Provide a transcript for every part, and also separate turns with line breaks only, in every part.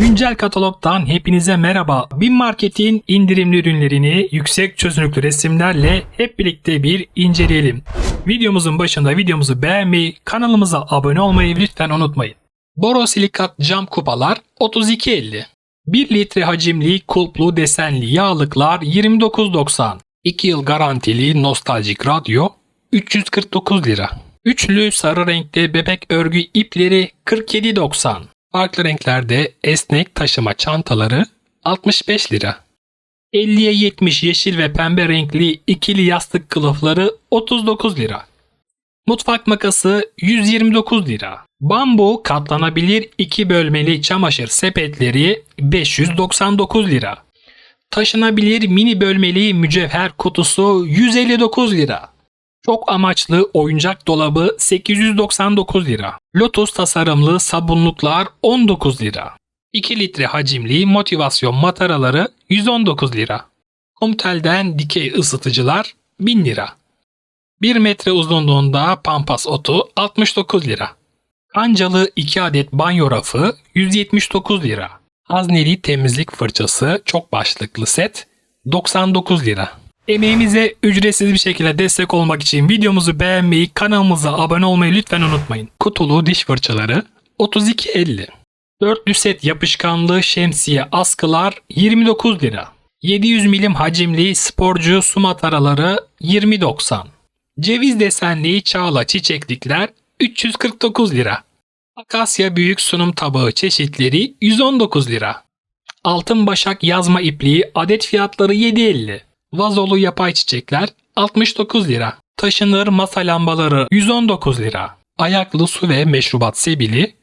Güncel katalogdan hepinize merhaba. Bin Market'in indirimli ürünlerini yüksek çözünürlüklü resimlerle hep birlikte bir inceleyelim. Videomuzun başında videomuzu beğenmeyi, kanalımıza abone olmayı lütfen unutmayın. Borosilikat cam kupalar 32.50. 1 litre hacimli kulplu desenli yağlıklar 29.90. 2 yıl garantili nostaljik radyo 349 lira. Üçlü sarı renkte bebek örgü ipleri 47.90. Farklı renklerde esnek taşıma çantaları 65 lira. 50'ye 70 yeşil ve pembe renkli ikili yastık kılıfları 39 lira. Mutfak makası 129 lira. Bambu katlanabilir iki bölmeli çamaşır sepetleri 599 lira. Taşınabilir mini bölmeli mücevher kutusu 159 lira. Çok amaçlı oyuncak dolabı 899 lira. Lotus tasarımlı sabunluklar 19 lira. 2 litre hacimli motivasyon mataraları 119 lira. Comtel'den dikey ısıtıcılar 1000 lira. 1 metre uzunluğunda pampas otu 69 lira. Kancalı 2 adet banyo rafı 179 lira. Hazneli temizlik fırçası çok başlıklı set 99 lira. Emeğimize ücretsiz bir şekilde destek olmak için videomuzu beğenmeyi, kanalımıza abone olmayı lütfen unutmayın. Kutulu diş fırçaları 32.50. Dörtlü set yapışkanlı şemsiye askılar 29 lira. 700 milim hacimli sporcu su mataraları 20.90. Ceviz desenli çağla çiçeklikler 349 lira. Akasya büyük sunum tabağı çeşitleri 119 lira. Altın başak yazma ipliği adet fiyatları 7.50. Vazolu yapay çiçekler 69 lira. Taşınır masa lambaları 119 lira. Ayaklı su ve meşrubat sebili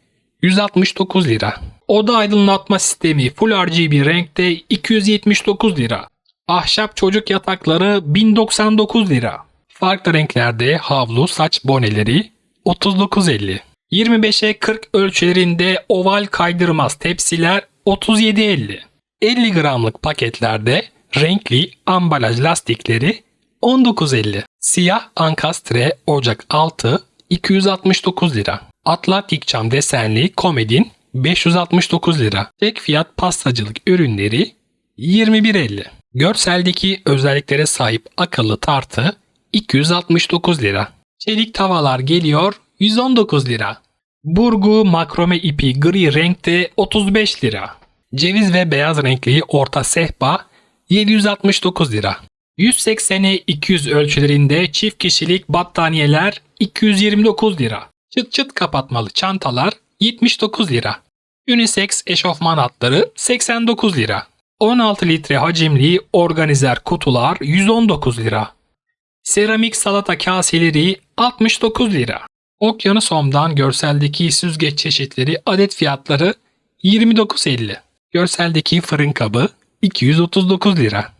169 lira. Oda aydınlatma sistemi Full RGB renkte 279 lira. Ahşap çocuk yatakları 1099 lira. Farklı renklerde havlu saç boneleri 39.50. 25'e 40 ölçülerinde oval kaydırmaz tepsiler 37.50. 50 gramlık paketlerde renkli ambalaj lastikleri 19.50. Siyah ankastre ocak altı 269 lira. Atlantik cam desenli komedin 569 lira. Tek fiyat pastacılık ürünleri 21.50. Görseldeki özelliklere sahip akıllı tartı 269 lira. Çelik tavalar geliyor 119 lira. Burgu makrome ipi gri renkte 35 lira. Ceviz ve beyaz renkli orta sehpa 769 lira. 180'e 200 ölçülerinde çift kişilik battaniyeler 229 lira. Çıt çıt kapatmalı çantalar 79 lira. Unisex eşofman hatları 89 lira. 16 litre hacimli organizer kutular 119 lira. Seramik salata kaseleri 69 lira. Okyanusom'dan görseldeki süzgeç çeşitleri adet fiyatları 29.50. Görseldeki fırın kabı 239 lira.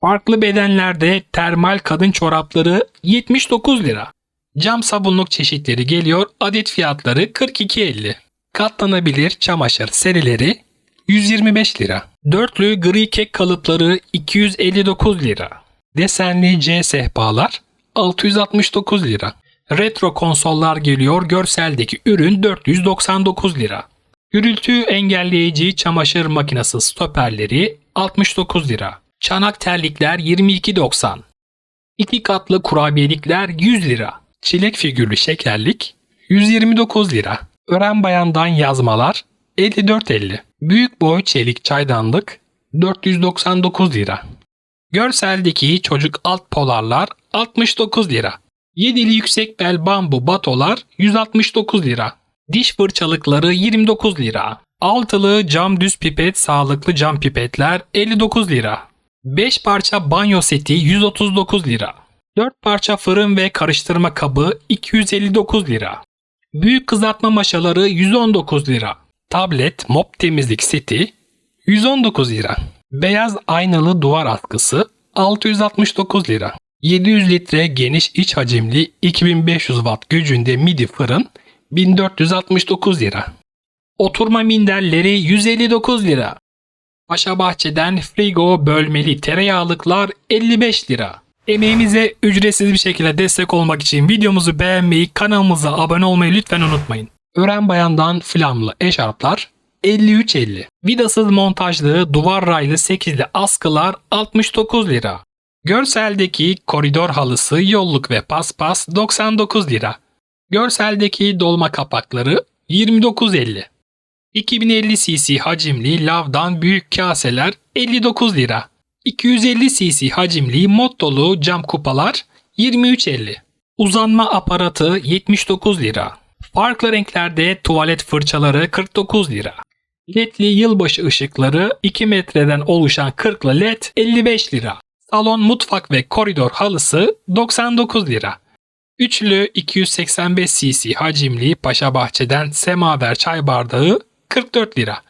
Farklı bedenlerde termal kadın çorapları 79 lira. Cam sabunluk çeşitleri geliyor adet fiyatları 42.50. Katlanabilir çamaşır serileri 125 lira. Dörtlü gri kek kalıpları 259 lira. Desenli C sehpalar 669 lira. Retro konsollar geliyor görseldeki ürün 499 lira. Gürültü engelleyici çamaşır makinesi stoperleri 69 lira. Çanak terlikler 22.90. İki katlı kurabiyelikler 100 lira. Çilek figürlü şekerlik 129 lira. Ören bayandan yazmalar 54.50. Büyük boy çelik çaydanlık 499 lira. Görseldeki çocuk alt polarlar 69 lira. Yedili yüksek bel bambu batolar 169 lira. Diş fırçalıkları 29 lira. Altılı cam düz pipet sağlıklı cam pipetler 59 lira. 5 parça banyo seti 139 lira. 4 parça fırın ve karıştırma kabı 259 lira. Büyük kızartma maşaları 119 lira. Tablet mop temizlik seti 119 lira. Beyaz aynalı duvar askısı 669 lira. 700 litre geniş iç hacimli 2500 watt gücünde midi fırın 1469 lira. Oturma minderleri 159 lira. Paşa Bahçe'den frigo bölmeli tereyağlıklar 55 lira. Emeğimize ücretsiz bir şekilde destek olmak için videomuzu beğenmeyi, kanalımıza abone olmayı lütfen unutmayın. Ören Bayan'dan flamlı eşarplar 53.50. Vidasız montajlı duvar raylı 8'li askılar 69 lira. Görseldeki koridor halısı yolluk ve paspas 99 lira. Görseldeki dolma kapakları 29.50. 2050 cc hacimli lavdan büyük kaseler 59 lira. 250 cc hacimli mottolu cam kupalar 23.50. Uzanma aparatı 79 lira. Farklı renklerde tuvalet fırçaları 49 lira. LED'li yılbaşı ışıkları 2 metreden oluşan 40'lı LED 55 lira. Salon, mutfak ve koridor halısı 99 lira. Üçlü 285 cc hacimli Paşa Bahçe'den semaver çay bardağı 44 lira.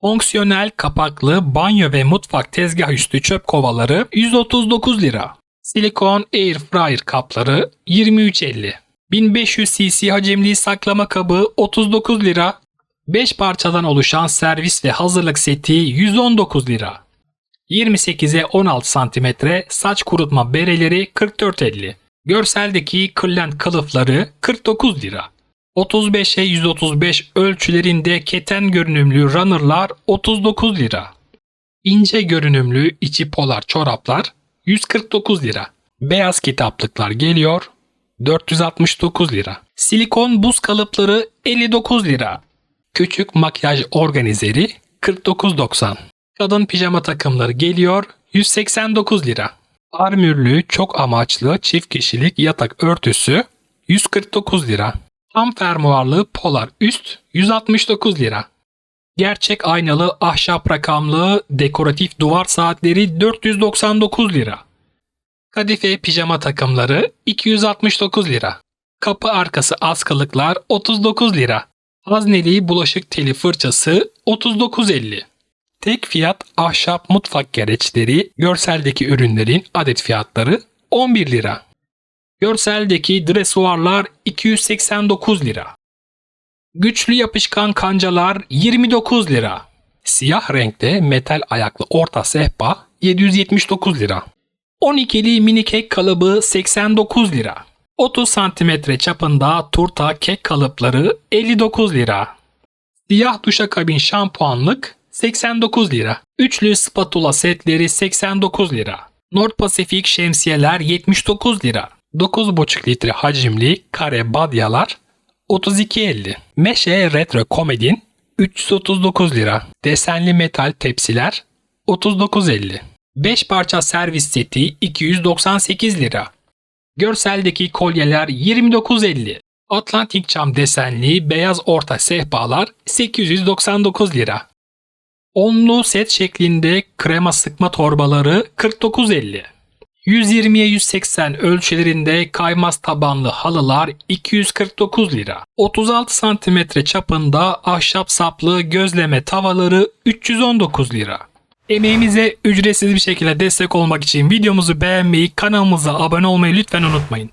Fonksiyonel kapaklı banyo ve mutfak tezgah üstü çöp kovaları 139 lira. Silikon air fryer kapları 23.50. 1500 cc hacimli saklama kabı 39 lira. 5 parçadan oluşan servis ve hazırlık seti 119 lira. 28'e 16 cm saç kurutma bereleri 44.50. Görseldeki kırlent kılıfları 49 lira. 35'e 135 ölçülerinde keten görünümlü runner'lar 39 lira. İnce görünümlü içi polar çoraplar 149 lira. Beyaz kitaplıklar geliyor 469 lira. Silikon buz kalıpları 59 lira. Küçük makyaj organizeri 49.90. Kadın pijama takımları geliyor 189 lira. Armürlü çok amaçlı çift kişilik yatak örtüsü 149 lira. Tam fermuarlı polar üst 169 lira. Gerçek aynalı ahşap rakamlı dekoratif duvar saatleri 499 lira. Kadife pijama takımları 269 lira. Kapı arkası askılıklar 39 lira. Hazneli bulaşık teli fırçası 39.50. Tek fiyat ahşap mutfak gereçleri görseldeki ürünlerin adet fiyatları 11 lira. Görseldeki dresuarlar 289 lira. Güçlü yapışkan kancalar 29 lira. Siyah renkte metal ayaklı orta sehpa 779 lira. 12'li mini kek kalıbı 89 lira. 30 santimetre çapında turta kek kalıpları 59 lira. Siyah duşakabin şampuanlık 89 lira. Üçlü spatula setleri 89 lira. North Pacific şemsiyeler 79 lira. 9,5 litre hacimli kare badyalar 32.50. Meşe Retro Komedin 339 lira. Desenli metal tepsiler 39.50. 5 parça servis seti 298 lira. Görseldeki kolyeler 29.50. Atlantik cam desenli beyaz orta sehpalar 899 lira. Onlu set şeklinde krema sıkma torbaları 49.50. 120'ye 180 ölçülerinde kaymaz tabanlı halılar 249 lira. 36 cm çapında ahşap saplı gözleme tavaları 319 lira. Emeğimize ücretsiz bir şekilde destek olmak için videomuzu beğenmeyi, kanalımıza abone olmayı lütfen unutmayın.